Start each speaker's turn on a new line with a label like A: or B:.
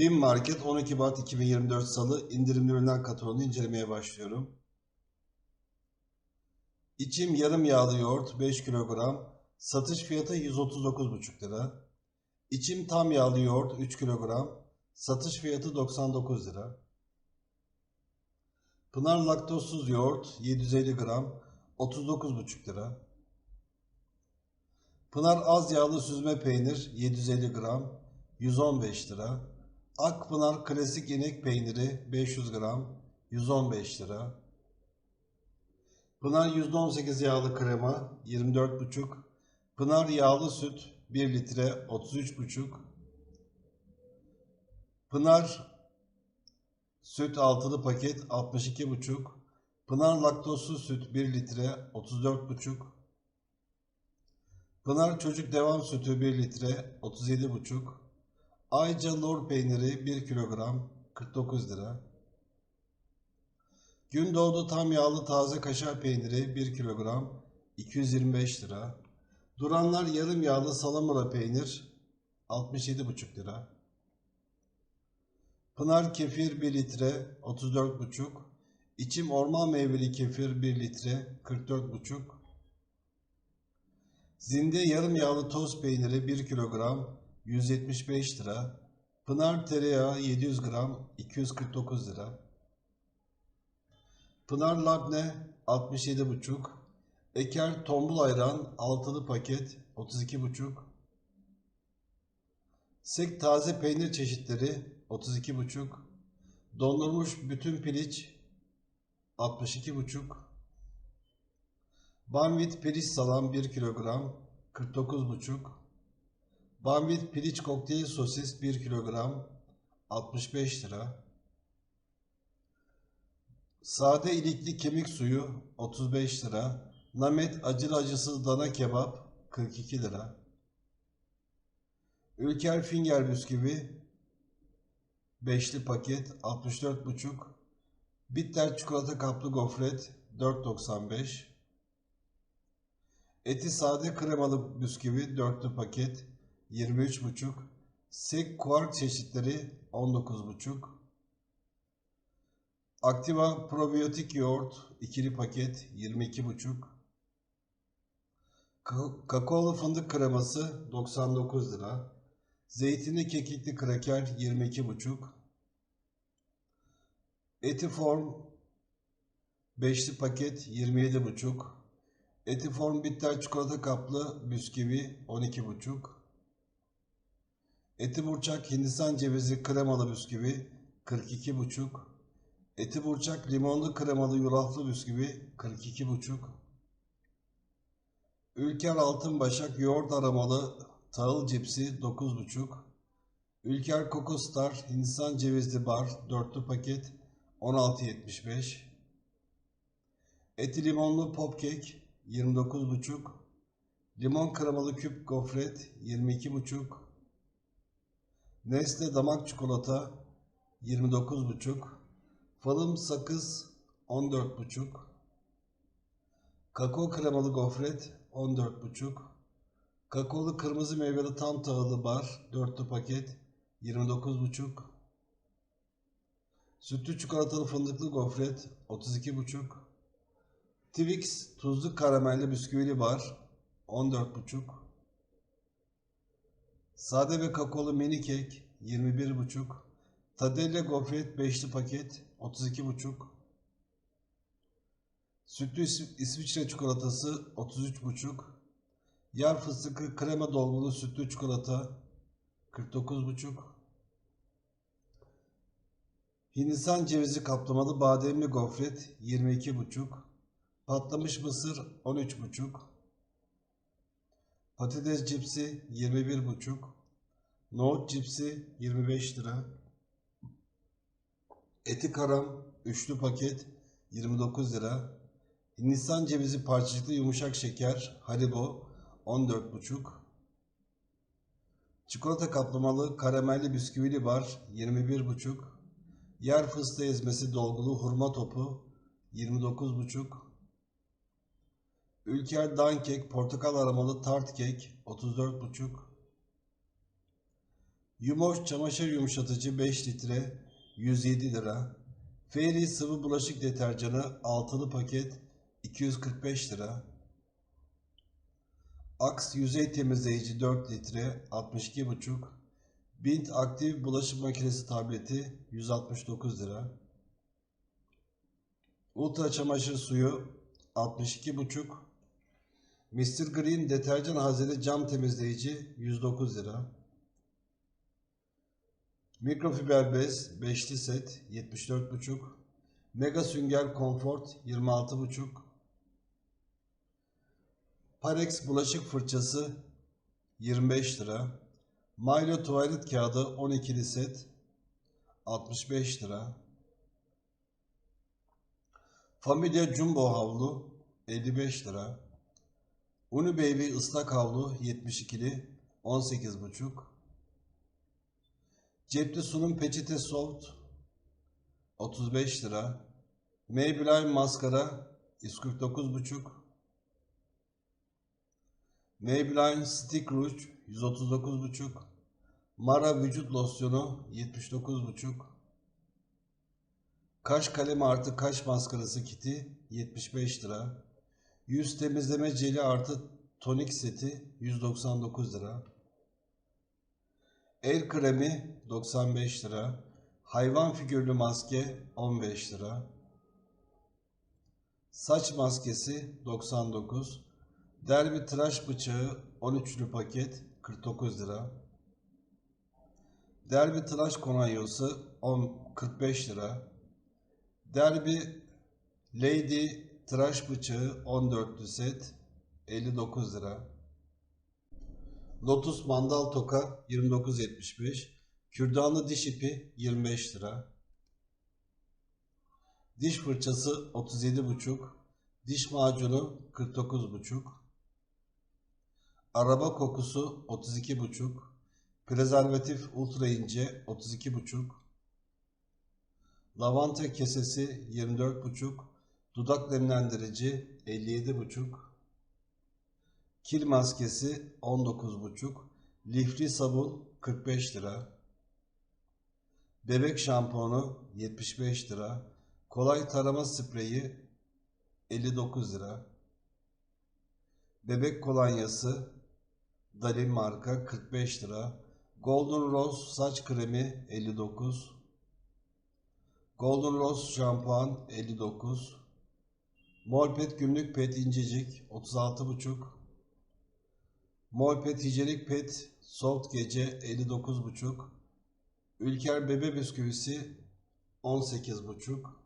A: BİM Market 12 Mart 2024 Salı indirimli ürünler katalogunu incelemeye başlıyorum. İçim yarım yağlı yoğurt 5 kilogram. Satış fiyatı 139,5 lira. İçim tam yağlı yoğurt 3 kilogram. Satış fiyatı 99 lira. Pınar laktozsuz yoğurt 750 gram 39,5 lira. Pınar az yağlı süzme peynir 750 gram 115 lira. Akpınar klasik inek peyniri 500 gram 115 lira. Pınar %18 yağlı krema 24,5. Pınar yağlı süt 1 litre 33,5. Pınar süt altılı paket 62,5. Pınar laktozsuz süt 1 litre 34,5. Pınar çocuk devam sütü 1 litre 37,5. Ayca lor peyniri 1 kilogram 49 lira. Gündoğdu tam yağlı taze kaşar peyniri 1 kilogram 225 lira. Duranlar yarım yağlı salamura peynir 67,5 lira. Pınar kefir 1 litre 34,5. İçim orman meyveli kefir 1 litre 44,5. Zinde yarım yağlı toz peyniri 1 kilogram 175 lira. Pınar tereyağı 700 gram 249 lira. Pınar labne 67,5. Eker tombul ayran altılı paket 32,5. Sek taze peynir çeşitleri 32,5. Dondurmuş bütün piliç 62,5. Banvit piliç salam 1 kilogram 49,5. Banvit piliç kokteyl sosis 1 kilogram 65 lira. Sade ilikli kemik suyu 35 lira. Namet acılı acısız dana kebap 42 lira. Ülker Finger bisküvi Beşli paket 64,5. Bitter çikolata kaplı gofret 4.95. Eti sade kremalı bisküvi dörtlü paket 23,5. Sek kuark çeşitleri 19,5. Aktiva probiyotik yoğurt ikili paket 22,5. Ka- Kakaolu fındık kreması 99 lira. Zeytinli kekikli kraker 22,5. Etiform beşli paket 27,5. Etiform bitter çikolata kaplı bisküvi 12,5. Eti burçak hindistan cevizi kremalı bisküvi 42,5. Eti burçak limonlu kremalı yulaflı bisküvi 42,5. Ülker altın başak yoğurt aromalı tahıl cipsi 9,5. Ülker Coco Star Hindistan cevizli bar dörtlü paket 16,75. Eti limonlu popkek 29,5. Limon kremalı küp gofret 22,5. Nesle damak çikolata 29,5. Falım sakız 14,5. Kakao kremalı gofret 14,5. Kakaolu kırmızı meyveli tam tahıllı bar dörtlü paket 29,5. Sütlü çikolatalı fındıklı gofret 32,5. Twix tuzlu karamelli bisküvili bar 14,5. Sade ve kakaolu mini kek 21,5. Tadelle gofret 5'li paket 32,5. Sütlü İs- İsviçre çikolatası 33,5. Yar fıstıklı krema dolgulu sütlü çikolata 49,5. Hindistan cevizi kaplamalı bademli gofret 22,5. Patlamış mısır 13,5. Patates cipsi 21,5. Nohut cipsi 25 lira. Eti karam üçlü paket 29 lira. Hindistan cevizi parçacıklı yumuşak şeker Haribo 14,5. Çikolata kaplamalı karamelli bisküvili bar 21,5. Yer fıstığı ezmesi dolgulu hurma topu 29,5. Ülker Dankek portakal aromalı tart kek 34,5. Yumoş çamaşır yumuşatıcı 5 litre 107 lira. Fairy sıvı bulaşık deterjanı altılı paket 245 lira. Axe yüzey temizleyici 4 litre 62,5. Bint aktif bulaşık makinesi tableti 169 lira. Ultra çamaşır suyu 62,5. Mr. Green deterjan hazine cam temizleyici 109 lira. Mikrofiber bez beşli set 74,5. Mega sünger Comfort 26,5. Parex bulaşık fırçası 25 lira. Milo tuvalet kağıdı 12'li set 65 lira. Familia Jumbo havlu 55 lira. Uni Baby ıslak havlu 72'li 18,5. Cepli sunum peçete soft 35 lira. Maybelline maskara 149,5. Maybelline Stick Rouge 139,5. Mara vücut losyonu 79,5. Kaş kalemi artı kaş maskarası kiti 75 lira. Yüz temizleme jeli artı tonik seti 199 lira. El kremi 95 lira. Hayvan figürlü maske 15 lira. Saç maskesi 99. Derbi tıraş bıçağı 13'lü paket 49 lira. Derbi tıraş kolonyası 10 45 lira. Derbi Lady tıraş bıçağı 14'lü set 59 lira. Lotus mandal toka 29.75. Kürdanlı diş ipi 25 lira. Diş fırçası 37,5. Diş macunu 49,5. Araba kokusu 32,5. Prezervatif ultra ince 32,5. Lavanta kesesi 24,5. Dudak nemlendirici 57,5. Kil maskesi 19,5. Lifli sabun 45 lira. Bebek şampuanı 75 lira. Kolay tarama spreyi 59 lira. Bebek kolonyası Dalin marka 45 lira. Golden Rose saç kremi 59. Golden Rose şampuan 59. Molpet günlük pet incecik 36,5. Molpet hijyenik pet soft gece 59,5. Ülker bebe bisküvisi 18,5.